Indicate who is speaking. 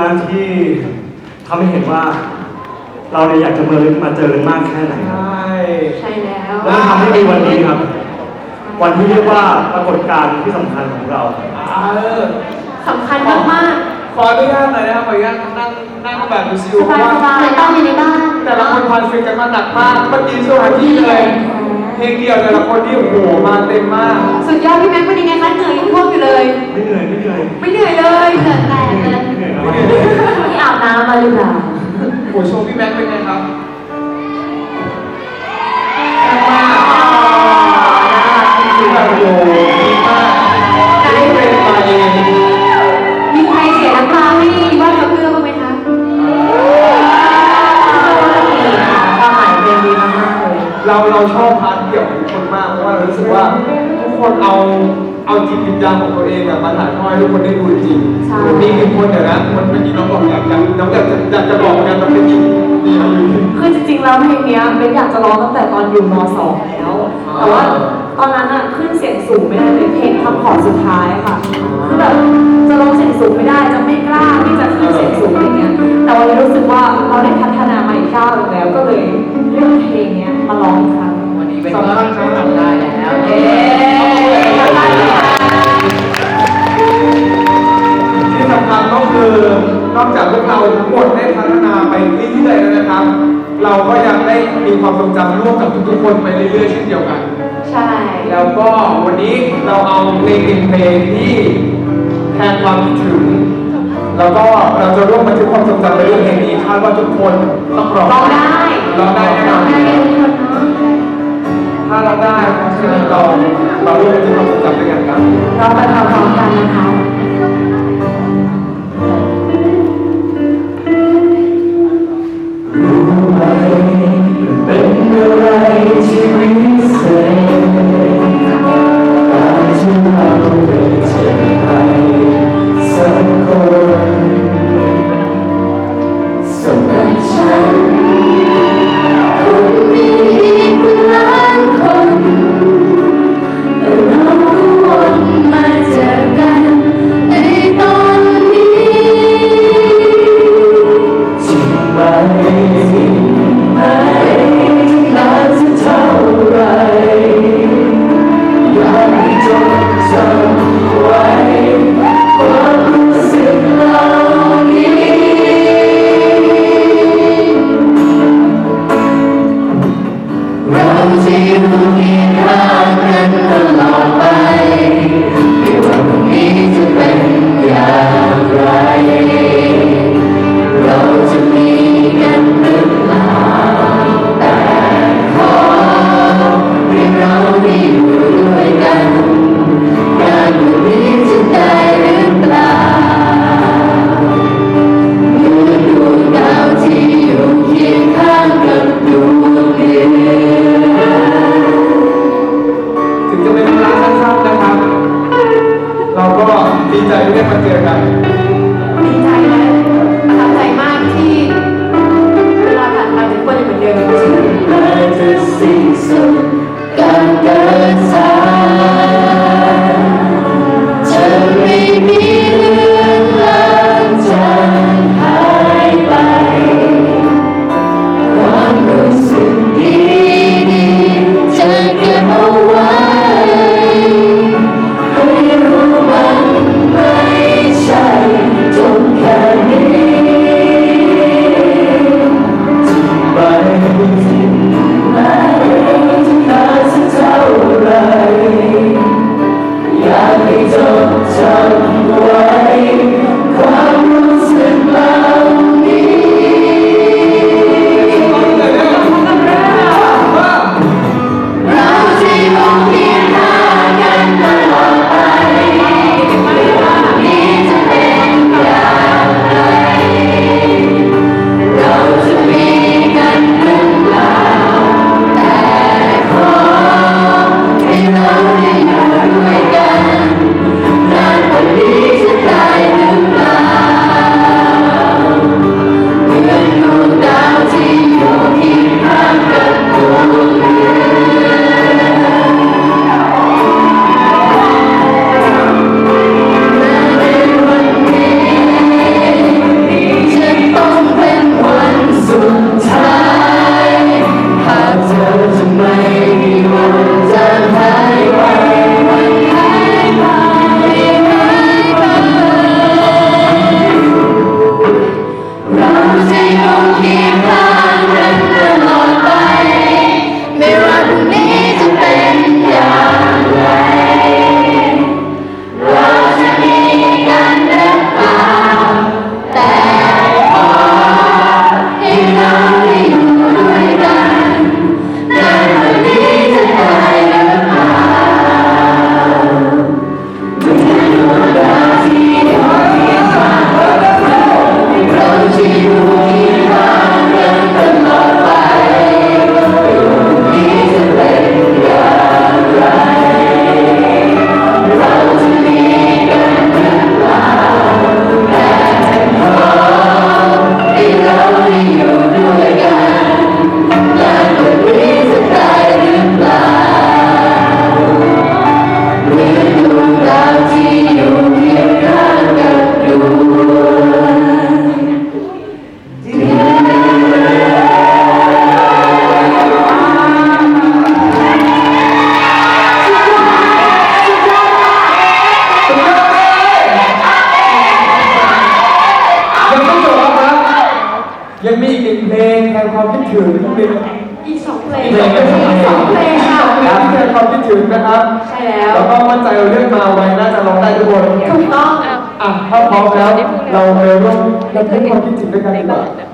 Speaker 1: การที่ทำให้เห็นว่าเราเนี่ยอยากจะมามาเจอกันมากแค่ไหน
Speaker 2: ใช
Speaker 1: ครับ่
Speaker 3: ใช่แล้ว
Speaker 1: และทำให้มีวันนี้ครับ วันที่เรียกว่าปรากฏการณ์ที่สำคัญของเรา
Speaker 2: เออ
Speaker 3: สำคัญมาก
Speaker 2: ขออนุญาตหน่อยนะครับขออนุญาตนั่งนั่งแบบชิว
Speaker 3: ๆ
Speaker 2: ๆเพราะว่า
Speaker 3: สบายๆต้องอยู่ในบ้าน
Speaker 2: แต่ละคนคอนฟ lict กันมาหนักมากเมื่อกี้ช่วงที่เลยเพลงเดียวแต่ละคนที่โอ้โหมาเต็มมาก
Speaker 3: สุดยอดพี่แม็กซ์เป็นยังไงคะเหนื่อยยังท่วมอยู่ เลย
Speaker 1: ไม่เหนื่อยไม่เหนื่อย
Speaker 3: ไม่เหนื่อยเลยเหนื่อยแต่
Speaker 1: ไม่เหนื่อยไม่เหนื่อยครับ
Speaker 3: ที่อาบน้ำมาหรือเปล่า
Speaker 2: โอ้โหโชว์พี่แม็กซ์เป็นไงครับแซ่บมากคือแบบโอ้โหดีมากได้เป็นไป
Speaker 3: มีใครเสียน้ำตาให้ว่าเขาเพื่อบ้างไหมคะความหมายเพลงดีมากๆเลย
Speaker 2: เราเราชอบพาร์ทเกี่ยวกับทุกคนมากเพราะว่าเรารู้สึกว่าทุกคนเอา เอาจิตวิญญาณของตัวเองอะมาถ่ายทอดให้ทุกคนได้ดูจริง
Speaker 3: ใช่
Speaker 2: มีหนึ่งคนเดี๋ยวนะคนเมื่อกี้น้องบอกอยากอยากน้องอยากจะอยากจะบอกเหมือนกันมันเป็นจริงดีนะ
Speaker 4: คือจริงๆ แล้วเพลงเนี้ยเบนอยากจะร้องตั้งแต่ตอนอยู่ม .2 แล้ว แต่ว่าตอนนั้นอะขึ้นเสียงสูงไม่ได้เลยเพลงคำขอสุดท้ายค่ะ วกเรา
Speaker 5: ทั้
Speaker 2: งหมดได้พัฒนาไปเรื่อยๆแล้วนะครับ เราก็ยังได้มีความทรงจำร่วมกับทุกๆคนไปเรื่อยๆเช่นเดียวกัน
Speaker 3: ใช่
Speaker 2: แล้วก็วันนี้เราเอาเพลงหนึ่งเพลงที่แทนความคิดถึง แล้วก็เราจะร่วมบันทึกความทรงจำไปด้วยเพลงนี้คาดว่าทุกคนต้องร้อง
Speaker 3: ร้องได้
Speaker 2: ร้องได้แน่นอน
Speaker 3: ได้ทุกคนเนาะ
Speaker 2: ถ้าเราได้เพราะฉะนั้นเราเราร่วมบันทึกความทรงจำด้วยกันครับ
Speaker 3: เราไปพร้อมๆกันนะคะ
Speaker 1: ไมื่อจะสิ้นสุดการเดินทางจะไม่มีเรื่องราว
Speaker 3: จางหายไป ความรู้สึกดีๆจะเก็
Speaker 2: บเอาไว้ Don't exaltado. งเป็น
Speaker 3: อีกสองเพลง
Speaker 2: อีกเพลงเป็น
Speaker 3: อีกสองเพลงค่ะ
Speaker 2: แทนความคิดถึงนะครับ
Speaker 3: ใช่แล้ว
Speaker 2: แล้วก็มั่นใจเราเลือกมาไว้น่าจะร้องได้ทุกคน
Speaker 3: ถูกต้อง
Speaker 2: อะถ้าพร้อมแล้วเราไปร่วมรับรู้ความคิดถึงด้วยกันดีกว่า
Speaker 6: เรา